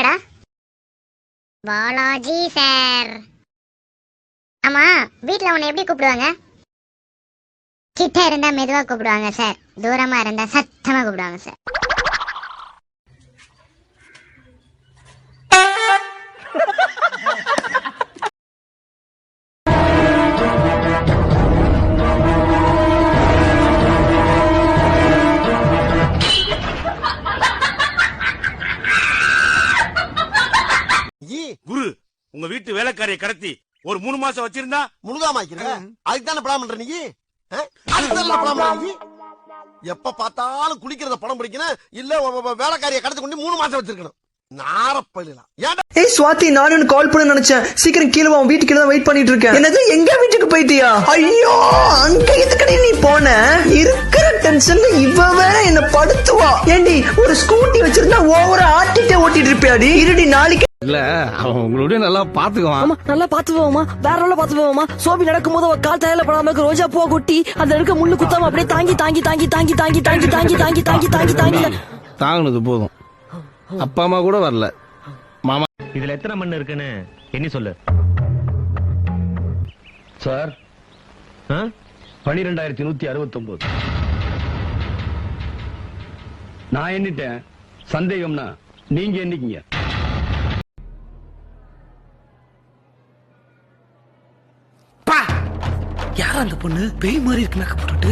என்னடா? பாலாஜி சார் ஆமா வீட்ல உன்னை எப்படி கூப்பிடுவாங்க? கிட்ட இருந்தா மெதுவா கூப்பிடுவாங்க சார் தூரமா இருந்தா சத்தமா கூப்பிடுவாங்க சார் குரு உங்க வீட்டு வேலைக்காரியை கடத்தி ஒரு மூணு மாசம் வச்சிருந்தா முழுகாம ஆக்கிற அதுக்கு தானே படம் பண்ற நீ? எப்ப பார்த்தாலும் குளிக்கிறத படம் பிடிக்கணும். இல்ல வேலைக்காரியை கடத்தி கொண்டு மூணு மாசம் வச்சிருக்கணும். ஏய் சுவாதி நானும் கால் பண்ண நினைச்சேன். சீக்கிரம் கீழே வா உன் வீட்டுக்கு தான் வெயிட் பண்ணிட்டு இருக்கேன். என்னது எங்க வீட்டுக்கு போயிட்டியா? ஐயோ அங்க எதுக்கடி நீ போன? இருக்கிற டென்ஷன்ல இவ வேற என்ன படுத்துவா. ஏண்டி ஒரு ஸ்கூட்டி வச்சிருந்தா ஓவரா ஆட்டிட்டே ஓட்டிட்டு இருப்பியாடி? இருடி நாளைக்கு இல்ல அவன் உங்களுடைய நல்லா பாத்துக்குவான் ஆமா நல்லா பாத்து போவோமா வேற நல்லா பாத்து போவோமா சோபி நடக்கும் போது அவ கால் தயாரில படாம இருக்க ரோஜா பூ கொட்டி அதுல இருக்க முள்ளு குத்தாம அப்படியே தாங்கி தாங்கி தாங்கி தாங்கி தாங்கி தாங்கி தாங்கி தாங்கி தாங்கி தாங்கி தாங்கி தாங்கினது போதும் அப்பா அம்மா கூட வரல மாமா இதுல எத்தனை மண் இருக்குன்னு எண்ணி சொல்லு சார் பனிரெண்டாயிரத்தி நூத்தி அறுபத்தி ஒன்பது நான் எண்ணிட்டேன் சந்தேகம்னா நீங்க எண்ணிக்கீங்க அந்த பொண்ணு பேய் மாதிரி இருக்கு மேக்கப் போட்டுட்டு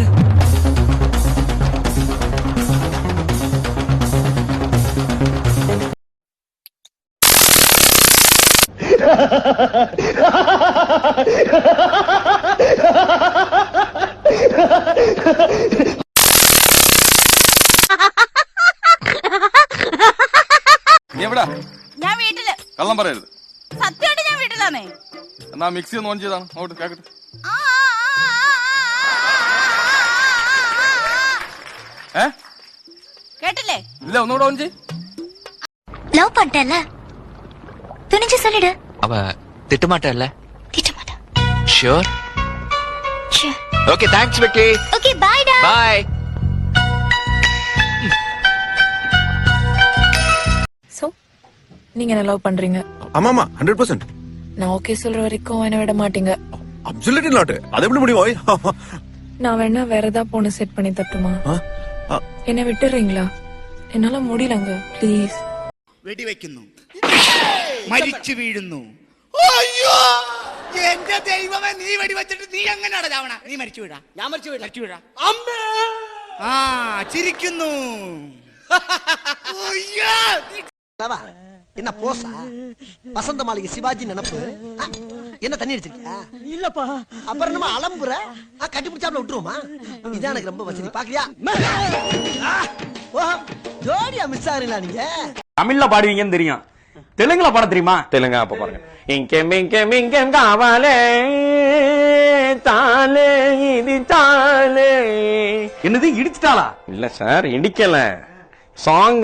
എവിടാ ഞാൻ വീട്ടില് കള്ളം പറയരുത് സത്യമായിട്ട് ഞാൻ വീട്ടിലാണേ എന്നാ മിക്സി ഒന്ന് ഓൺ ചെയ്താണ് അങ്ങോട്ട് കേക്കട്ടെ ആ, ആ, கேட்டில்லே இல்ல ஒன்னோட வந்து லவ் பண்ணிட்டேன்ல துணிஞ்சு சொல்லிடு அவ திட்டமாட்டல்ல திட்டமாட்டா sure okay thanks Vicky okay bye டா பை சோ நீங்க என்ன லவ் பண்றீங்க? ஆமாமா 100% நான் ஓகே சொல்ற வரைக்கும் என்ன விட மாட்டீங்க. அப்சல்யூட்லி நாட் அது எப்படி முடியும்? நான் வேணா வேற ஏதாவது போன செட் பண்ணி தட்டுமா? എന്നെ വിട്ടിറീങ്ളാ എന്നാലും മൂടിയിലങ്ക പ്ലീസ് വെടി വെക്കുന്നു മരിച്ചു വീഴുന്നു. അയ്യോ! എന്റെ ദൈവമേ നീ വെടി വെച്ചിട്ട് നീ എങ്ങനെയാണ് ചാവണ നീ മരിച്ചു വീഴാ? ഞാൻ മരിച്ചു വീഴാ. മരിച്ചു വീഴാ. അമ്മേ! ആ ചിരിക്കുന്നു. ಅಯ್ಯೋ ಇನ್ನ പോസ. ವಸಂತ ಮಾಲಿಗೆ നനപ്പ്. என்ன தண்ணி அடிச்சிருக்கியா? இல்லப்பா. அப்புறம் நம்ம அலம்புற? கட்டி பிடிச்சாப்ல விட்டுருவோமா? இதான் எனக்கு ரொம்ப வசதி. பாக்கறியா? ஜோடியா மிஸ் ஆகுறீங்களா நீங்க? தமிழ்ல பாடுவீங்கன்னு தெரியும். தெலுங்குல பாட தெரியுமா? தெலுங்கா அப்ப பாருங்க. இங்கம் இங்கம் இங்கம் காவாலே தாலே இது தாலே. என்னது இடிச்சிட்டாளா? இல்ல சார் இடிக்கல. சாங்